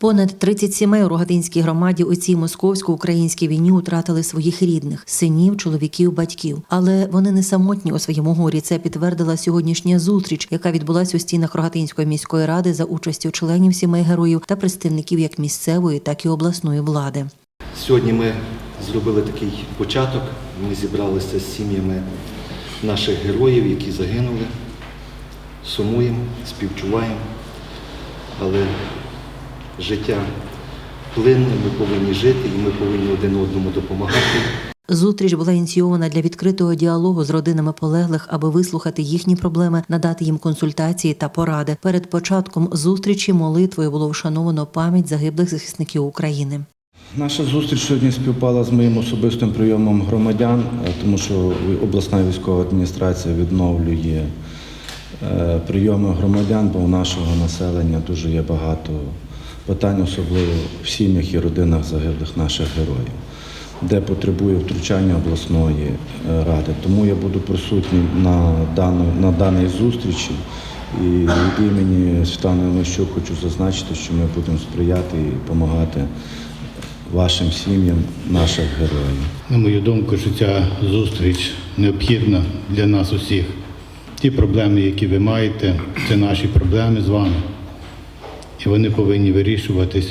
Понад 30 сімей у Рогатинській громаді у цій московсько-українській війні втратили своїх рідних синів, чоловіків, батьків. Але вони не самотні у своєму горі. Це підтвердила сьогоднішня зустріч, яка відбулася у стінах Рогатинської міської ради за участю членів сімей героїв та представників як місцевої, так і обласної влади. Сьогодні ми зробили такий початок. Ми зібралися з сім'ями наших героїв, які загинули. Сумуємо, співчуваємо. Але життя плинне, ми повинні жити і ми повинні один одному допомагати. Зустріч була ініційована для відкритого діалогу з родинами полеглих, аби вислухати їхні проблеми, надати їм консультації та поради. Перед початком зустрічі молитвою було вшановано пам'ять загиблих захисників України. Наша зустріч сьогодні співпала з моїм особистим прийомом громадян, е, тому що обласна військова адміністрація відновлює е, прийоми громадян, бо у нашого населення дуже є багато питань, особливо в сім'ях і родинах загиблих наших героїв, де потребує втручання обласної е, ради. Тому я буду присутній на, на даній зустрічі. І імені Світлани Мищук хочу зазначити, що ми будемо сприяти і допомагати вашим сім'ям, наших героїв. На мою думку, що ця зустріч необхідна для нас усіх. Ті проблеми, які ви маєте, це наші проблеми з вами. І вони повинні вирішуватись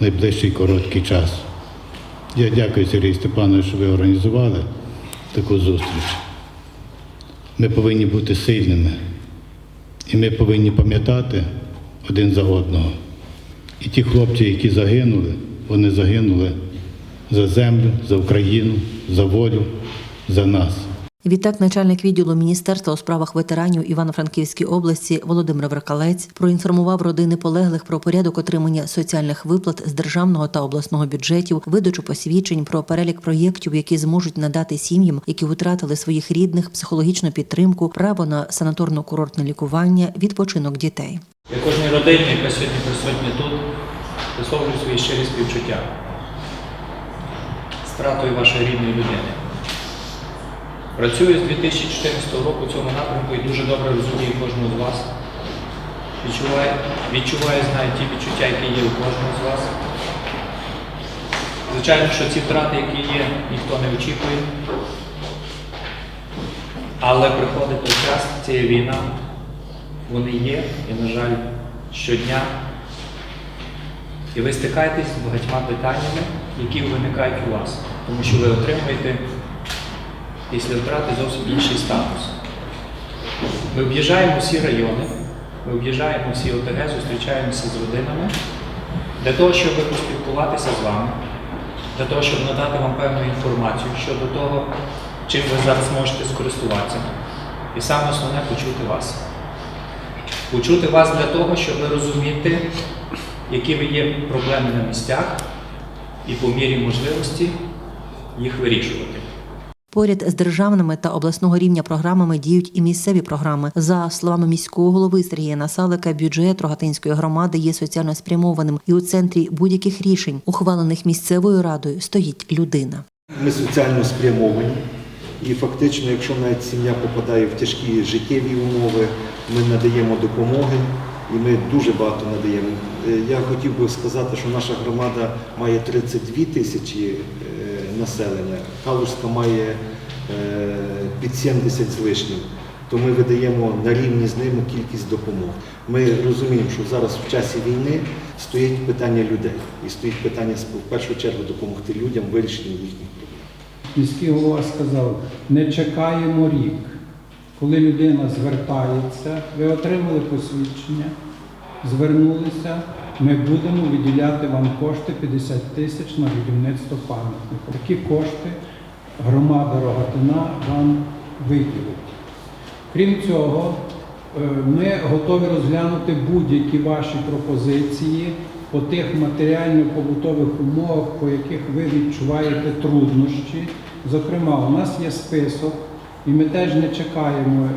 в найближчий короткий час. Я дякую Сергію Степановичу, що ви організували таку зустріч. Ми повинні бути сильними. І ми повинні пам'ятати один за одного. І ті хлопці, які загинули, вони загинули за землю, за Україну, за волю, за нас. Відтак, начальник відділу Міністерства у справах ветеранів Івано-Франківській області Володимир Веркалець проінформував родини полеглих про порядок отримання соціальних виплат з державного та обласного бюджетів, видачу посвідчень про перелік проєктів, які зможуть надати сім'ям, які втратили своїх рідних, психологічну підтримку, право на санаторно-курортне лікування, відпочинок дітей. Я кожній родині, яка сьогодні присутня тут, висловлюю свої щирі співчуття з вашої рідної людини. Працюю з 2014 року в цьому напрямку і дуже добре розумію кожного з вас. Відчуваю, відчуваю, знаю ті відчуття, які є у кожного з вас. Звичайно, що ці втрати, які є, ніхто не очікує. Але приходить той час, це є війна, вони є, і, на жаль, щодня. І ви стикаєтесь з багатьма питаннями, які виникають у вас, тому що ви отримуєте після втрати зовсім інший статус. Ми об'їжджаємо всі райони, ми об'їжджаємо всі ОТГ, зустрічаємося з родинами для того, щоб поспілкуватися з вами, для того, щоб надати вам певну інформацію щодо того, чим ви зараз можете скористуватися. І саме основне почути вас. Почути вас для того, щоб розуміти, які ви є проблеми на місцях, і по мірі можливості їх вирішувати. Поряд з державними та обласного рівня програмами діють і місцеві програми. За словами міського голови Сергія Насалика, бюджет Рогатинської громади є соціально спрямованим, і у центрі будь-яких рішень, ухвалених місцевою радою, стоїть людина. Ми соціально спрямовані. І фактично, якщо навіть сім'я попадає в тяжкі життєві умови, ми надаємо допомоги і ми дуже багато надаємо. Е, Я хотів би сказати, що наша громада має 32 тисячі населення, Калужська має е, під 70 з лишнім. То ми видаємо на рівні з ними кількість допомог. Ми розуміємо, що зараз в часі війни стоїть питання людей і стоїть питання в першу чергу допомогти людям в вирішенні їхніх проблем. Міський голова сказав, не чекаємо рік. Коли людина звертається, ви отримали посвідчення, звернулися, ми будемо виділяти вам кошти 50 тисяч на будівництво пам'ятника. Такі кошти громада Рогатина вам виділить. Крім цього, е, ми готові розглянути будь-які ваші пропозиції по тих матеріально-побутових умовах, по яких ви відчуваєте труднощі. Зокрема, у нас є список, і ми теж не чекаємо е,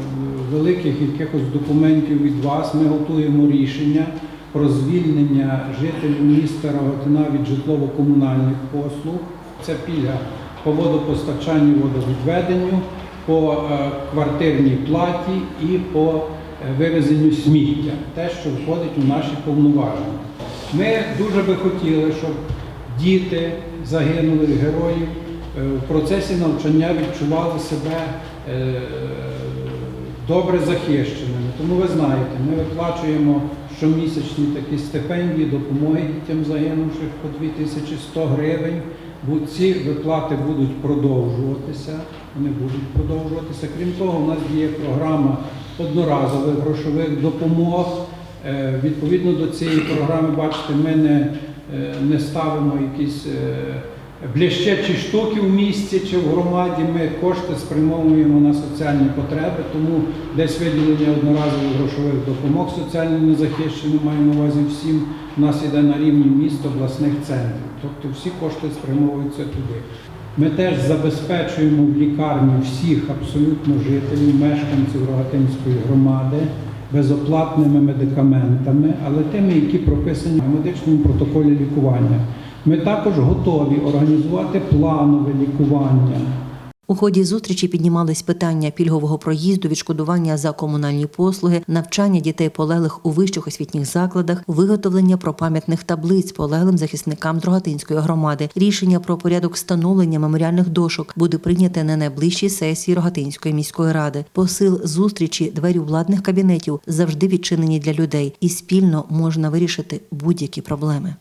великих якихось документів від вас. Ми готуємо рішення про звільнення жителів міста Рогатина від житлово-комунальних послуг. Це пільга по водопостачанню, водовідведенню, по е, квартирній платі і по е, вивезенню сміття, те, що входить у наші повноваження. Ми дуже би хотіли, щоб діти загинулих героїв е, в процесі навчання відчували себе добре захищеними. Тому ви знаєте, ми виплачуємо щомісячні такі стипендії, допомоги дітям загинувших по 2100 гривень. Ці виплати будуть продовжуватися. Вони будуть продовжуватися. Крім того, у нас є програма одноразових грошових допомог. Е, Відповідно до цієї програми, бачите, ми не, е, не ставимо якісь е, штуки в місті чи в громаді. Ми кошти спрямовуємо на соціальні потреби, тому десь виділення одноразових грошових допомог соціально незахищеним, маю на увазі всім, у нас іде на рівні міст, обласних центрів. Тобто всі кошти спрямовуються туди. Ми теж забезпечуємо в лікарні всіх абсолютно жителів, мешканців Рогатинської громади безоплатними медикаментами, але тими, які прописані в медичному протоколі лікування. Ми також готові організувати планове лікування. У ході зустрічі піднімались питання пільгового проїзду, відшкодування за комунальні послуги, навчання дітей полеглих у вищих освітніх закладах, виготовлення пропам'ятних таблиць полеглим захисникам Дрогатинської громади. Рішення про порядок встановлення меморіальних дошок буде прийняте на найближчій сесії Рогатинської міської ради. Посил зустрічі двері владних кабінетів завжди відчинені для людей, і спільно можна вирішити будь-які проблеми.